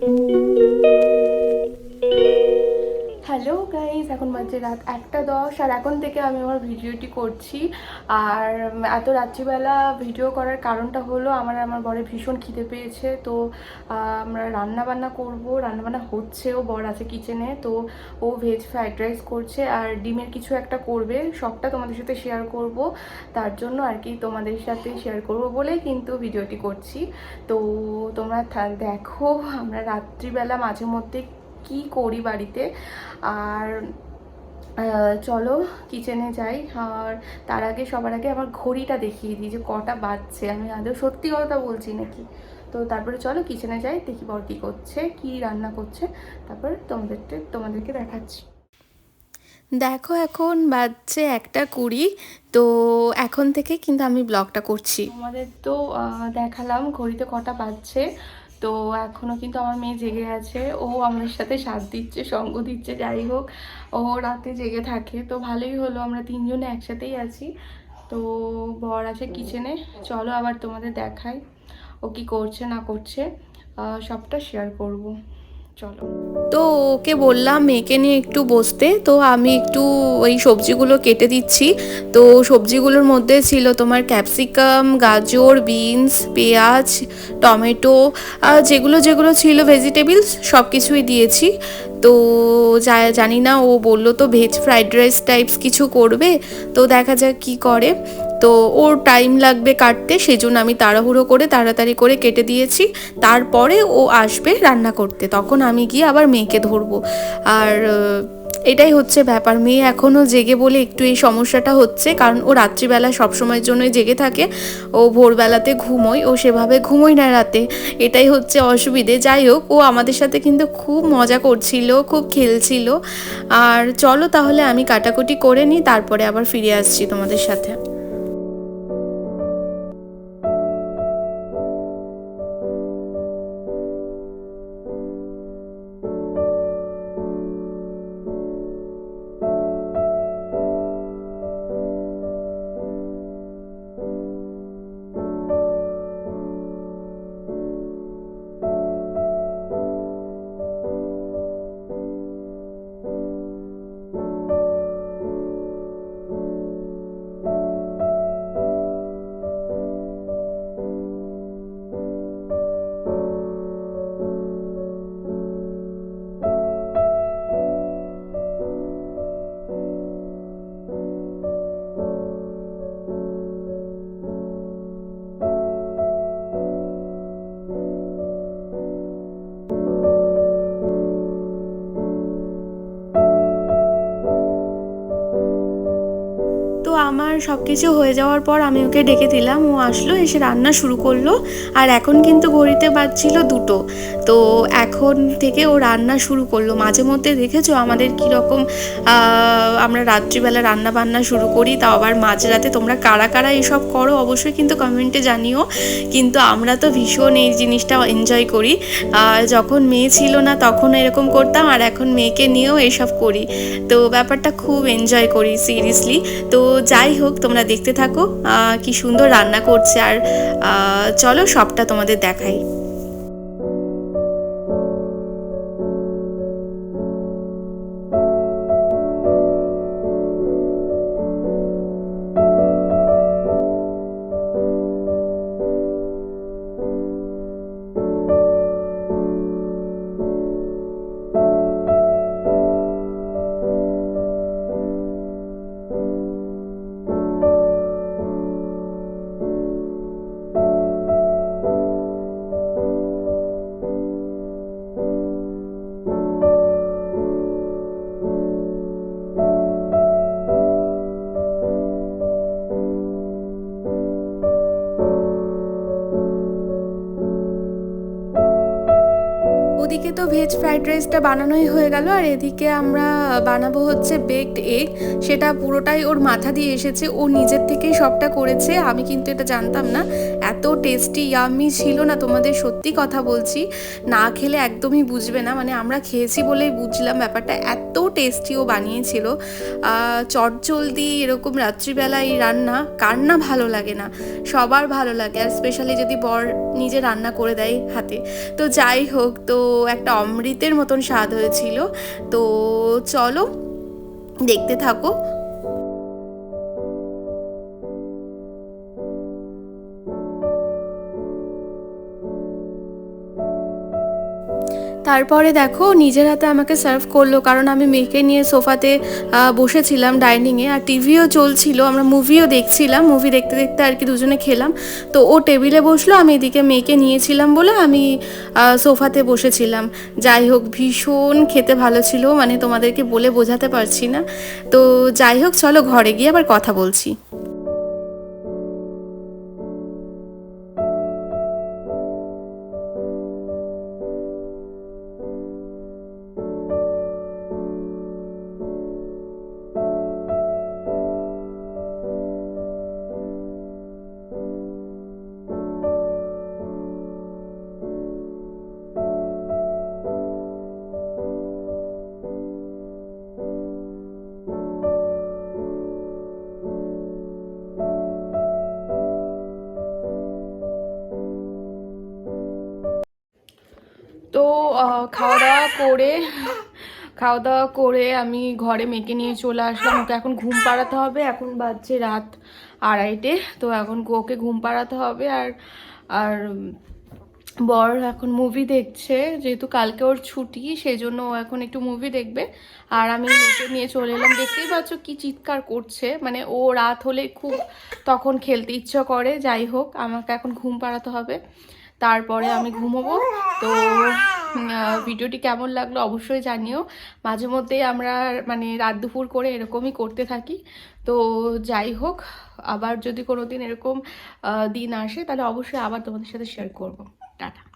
thank you guys এখন বাজে রাত একটা দশ, আর এখন থেকে আমি আমার ভিডিওটি করছি। আর এত রাত্রিবেলা ভিডিও করার কারণটা হলো, আমার আমার বরে ভীষণ খিদে পেয়েছে। তো আমরা রান্না বান্না করব। রান্না বান্না হচ্ছেও, বর আছে কিচেনে তো, ও ভেজ ফ্রাইড রাইস করছে, আর ডিমের কিছু একটা করবে। সবটা তোমাদের সাথে শেয়ার করব। তার জন্য আর কি তোমাদের সাথে শেয়ার করব বলেই কিন্তু ভিডিওটি করছি। তো, তোমরা দেখো, আমরা রাত্রিবেলা মাঝে মধ্যে কি করি বাড়িতে? আর চলো কিচেনে যাই। আর তার আগে সবার আগে আমার ঘড়িটা দেখিয়ে দিই যে কটা বাজছে। আমি আদৌ সত্যি কথা বলছি নাকি? তো তারপরে চলো কিচেনে যাই দেখি বর কী করছে কি রান্না করছে। তারপর তোমাদেরকে তোমাদেরকে দেখাচ্ছি। দেখো এখন বাজছে একটা কুড়ি। তো এখন থেকে কিন্তু আমি ব্লগটা করছি। আমাদের তো দেখালাম ঘড়িতে কটা বাজছে। তো এখনও কিন্তু আমার মেয়ে জেগে আছে। ও আমার সাথে সাথ দিচ্ছে, সঙ্গ দিচ্ছে, যাই হোক। ও রাতে জেগে থাকে। তো ভালোই হলো, আমরা তিনজনে একসাথেই আছি। তো বর আছে কিচেনে চলো আবার তোমাদের দেখাই। ও কি করছে না করছে সবটা শেয়ার করব। চলো। তো ওকে বললাম, মেয়েকে নিয়ে একটু বসতে। তো আমি একটু ওই সবজিগুলো কেটে দিচ্ছি। তো সবজিগুলোর মধ্যে ছিল তোমার ক্যাপসিকাম, গাজর, বিনস, পেঁয়াজ, টমেটো, আর যেগুলো যেগুলো ছিল ভেজিটেবলস সব কিছুই দিয়েছি। তো জানি না, ও বলল তো ভেজ ফ্রাইড রাইস টাইপস কিছু করবে। তো দেখা যাক কি করে। তো ওর টাইম লাগবে কাটতে, সেজন্য আমি তাড়াহুড়ো করে তাড়াতাড়ি করে কেটে দিয়েছি। তারপরে ও আসবে রান্না করতে, তখন আমি গিয়ে আবার মেয়েকে ধরবো। আর এটাই হচ্ছে ব্যাপার। মেয়ে এখনও জেগে বলে একটু এই সমস্যাটা হচ্ছে, কারণ ও রাত্রিবেলা সবসময়ের জন্যই জেগে থাকে। ও ভোরবেলাতে ঘুমোয়, ও সেভাবে ঘুমোয় না রাতে। এটাই হচ্ছে অসুবিধে। যাই হোক, ও আমাদের সাথে কিন্তু খুব মজা করছিল, খুব খেলছিল। আর চলো তাহলে আমি কাটাকুটি করে নিই, তারপরে আবার ফিরে আসছি তোমাদের সাথে। আমার সব কিছু হয়ে যাওয়ার পর আমি ওকে ডেকে দিলাম। ও আসলো, এসে রান্না শুরু করল। আর এখন কিন্তু ঘড়িতে বাজছিল দুটো। তো এখন থেকে ও রান্না শুরু করল। মাঝে মধ্যে দেখেছ আমাদের কীরকম আমরা রাত্রিবেলা রান্না বান্না শুরু করি, তাও আবার মাঝরাতে তোমরা কারা কারা এসব করো অবশ্যই কিন্তু কমেন্টে জানিও। কিন্তু আমরা তো ভীষণ এই জিনিসটা এনজয় করি। যখন মেয়ে ছিল না তখন এরকম করতাম, আর এখন মেয়েকে নিয়েও এসব করি। তো ব্যাপারটা খুব এনজয় করি সিরিয়াসলি তো যাই হোক তোমরা দেখতে থাকো কি সুন্দর রান্না করছে। আর চলো সবটা তোমাদের দেখাই। ওদিকে তো ভেজ ফ্রাইড রাইসটা বানানোই হয়ে গেল, আর এদিকে আমরা বানাবো হচ্ছে বেকড এগ সেটা পুরোটাই ওর মাথা দিয়ে এসেছে, ও নিজের থেকেই সবটা করেছে, আমি কিন্তু এটা জানতাম না। এত টেস্টি ইয়ামি ছিল না তোমাদের, সত্যি কথা বলছি। না খেলে একদমই বুঝবে না মানে আমরা খেয়েছি বলেই বুঝলাম ব্যাপারটা। এত টেস্টি ও বানিয়েছিল। চটজলদি এরকম রাত্রিবেলা এই রান্না, কার না ভালো লাগে না, সবার ভালো লাগে, আর স্পেশালি যদি বর নিজে রান্না করে দেয় হাতে। তো যাই হোক, তো একটা অমৃতের মতন স্বাদ হয়েছিল। তো চলো দেখতে থাকো। তারপরে দেখো, নিজের হাতে আমাকে সার্ভ করল, কারণ আমি মেয়েকে নিয়ে সোফাতে বসেছিলাম ডাইনিংয়ে আর টিভিও চলছিল, আমরা মুভিও দেখছিলাম মুভি দেখতে দেখতে আর কি দুজনে খেলাম। তো ও টেবিলে বসল, আমি এদিকে মেয়েকে নিয়েছিলাম বলে আমি সোফাতে বসেছিলাম। যাই হোক, ভীষণ খেতে ভালো ছিল মানে তোমাদেরকে বলে বোঝাতে পারছি না। তো যাই হোক, চলো ঘরে গিয়ে আবার কথা বলছি। তো খাওয়া দাওয়া করে খাওয়া দাওয়া করে আমি ঘরে মেয়েকে নিয়ে চলে আসলাম। ওকে এখন ঘুম পাড়াতে হবে। এখন বাজছে রাত আড়াইটে। তো এখন ওকে ঘুম পাড়াতে হবে। আর আর বর এখন মুভি দেখছে। যেহেতু কালকে ওর ছুটি সেই জন্য ও এখন একটু মুভি দেখবে। আর আমি মেয়েকে নিয়ে চলে এলাম। দেখতেই পাচ্ছ কি চিৎকার করছে। মানে ও রাত হলে খুব তখন খেলতে ইচ্ছা করে। যাই হোক, আমাকে এখন ঘুম পাড়াতে হবে। তারপরে আমি ঘুমোবো। তো ভিডিওটি কেমন লাগল অবশ্যই জানিও। মাঝে মধ্যেই আমরা মানে রাত দুপুর করে এরকমই করতে থাকি। তো, যাই হোক, আবার যদি কোনো দিন এরকম দিন আসে, তাহলে অবশ্যই আবার তোমাদের সাথে শেয়ার করব। টাটা।